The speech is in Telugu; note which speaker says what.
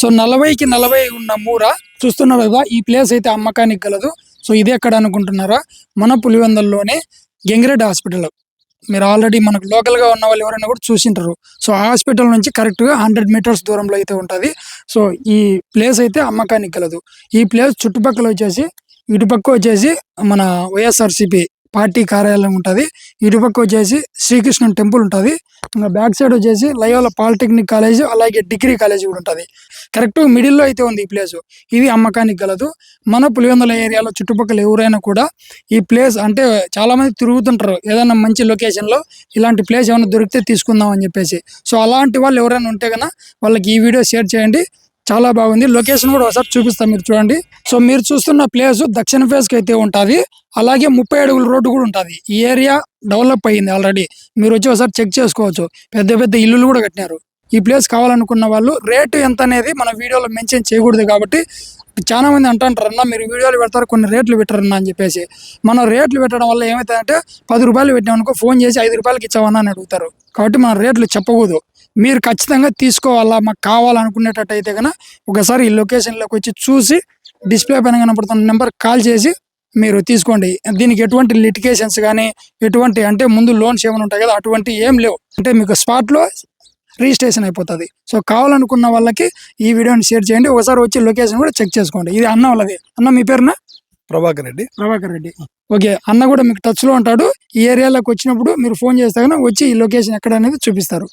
Speaker 1: సో నలభైకి నలభై ఉన్న మూర చూస్తున్నారు కదా ఈ ప్లేస్ అయితే అమ్మకానికి గలదు. సో ఇది ఎక్కడ అనుకుంటున్నారా? మన పులివెందల్లోనే గెంగిరెడ్డి హాస్పిటల్. మీరు ఆల్రెడీ మనకు లోకల్గా ఉన్న వాళ్ళు ఎవరైనా కూడా చూసింటారు. సో ఆ హాస్పిటల్ నుంచి కరెక్ట్గా హండ్రెడ్ మీటర్స్ దూరంలో అయితే ఉంటుంది. సో ఈ ప్లేస్ అయితే అమ్మకానికి గలదు. ఈ ప్లేస్ చుట్టుపక్కల వచ్చేసి ఇటుపక్క వచ్చేసి మన వైఎస్ఆర్సీపీ పార్టీ కార్యాలయం ఉంటుంది. ఇటుపక్క వచ్చేసి శ్రీకృష్ణుని టెంపుల్ ఉంటుంది. ఇంకా బ్యాక్ సైడ్ వచ్చేసి లయోల పాలిటెక్నిక్ కాలేజ్ అలాగే డిగ్రీ కాలేజ్ కూడా ఉంటుంది. కరెక్ట్ మిడిల్లో అయితే ఉంది ఈ ప్లేస్. ఇది అమ్మకానికి గలదు. మన పులివెందుల ఏరియాలో చుట్టుపక్కల ఎవరైనా కూడా ఈ ప్లేస్ అంటే చాలా మంది తిరుగుతుంటారు. ఏదైనా మంచి లొకేషన్లో ఇలాంటి ప్లేస్ ఏమైనా దొరికితే తీసుకుందాం అని చెప్పేసి. సో అలాంటి వాళ్ళు ఎవరైనా ఉంటే కనుక వాళ్ళకి ఈ వీడియో షేర్ చేయండి. చాలా బాగుంది. లొకేషన్ కూడా ఒకసారి చూపిస్తాం మీరు చూడండి. సో మీరు చూస్తున్న ప్లేస్ దక్షిణ ఫేస్కి అయితే ఉంటుంది. అలాగే ముప్పై అడుగుల రోడ్డు కూడా ఉంటుంది. ఈ ఏరియా డెవలప్ అయ్యింది ఆల్రెడీ మీరు వచ్చి ఒకసారి చెక్ చేసుకోవచ్చు. పెద్ద పెద్ద ఇల్లులు కూడా కట్టినారు. ఈ ప్లేస్ కావాలనుకున్న వాళ్ళు రేటు ఎంత అనేది మన వీడియోలో మెన్షన్ చేయకూడదు కాబట్టి చాలా మంది అంటారు అన్న మీరు వీడియోలు పెడతారు కొన్ని రేట్లు పెట్టరన్నా అని చెప్పేసి. మనం రేట్లు పెట్టడం వల్ల ఏమవుతుందంటే పది రూపాయలు పెట్టామనుకో ఫోన్ చేసి ఐదు రూపాయలకి ఇచ్చావన్నా అని అడుగుతారు. కాబట్టి మన రేట్లు చెప్పకూడదు. మీరు ఖచ్చితంగా తీసుకోవాలా? మాకు కావాలనుకునేటట్టు అయితే కనుక ఒకసారి ఈ లొకేషన్లోకి వచ్చి చూసి డిస్ప్లే పైన కనపడుతున్న నెంబర్ కాల్ చేసి మీరు తీసుకోండి. దీనికి ఎటువంటి లిటికేషన్స్ కానీ ఎటువంటి అంటే ముందు లోన్స్ ఏమైనా ఉంటాయి కదా అటువంటి ఏం లేవు. అంటే మీకు స్పాట్లో రిజిస్ట్రేషన్ అయిపోతుంది. సో కావాలనుకున్న వాళ్ళకి ఈ వీడియోని షేర్ చేయండి. ఒకసారి వచ్చి లొకేషన్ కూడా చెక్ చేసుకోండి. ఇది అన్న వాళ్ళది. అన్న మీ పేరున?
Speaker 2: ప్రభాకర్ రెడ్డి.
Speaker 1: ప్రభాకర్ రెడ్డి. ఓకే అన్న కూడా మీకు టచ్లో ఉంటాడు. ఈ ఏరియాలోకి వచ్చినప్పుడు మీరు ఫోన్ చేస్తే వచ్చి ఈ లొకేషన్ ఎక్కడ అనేది చూపిస్తారు.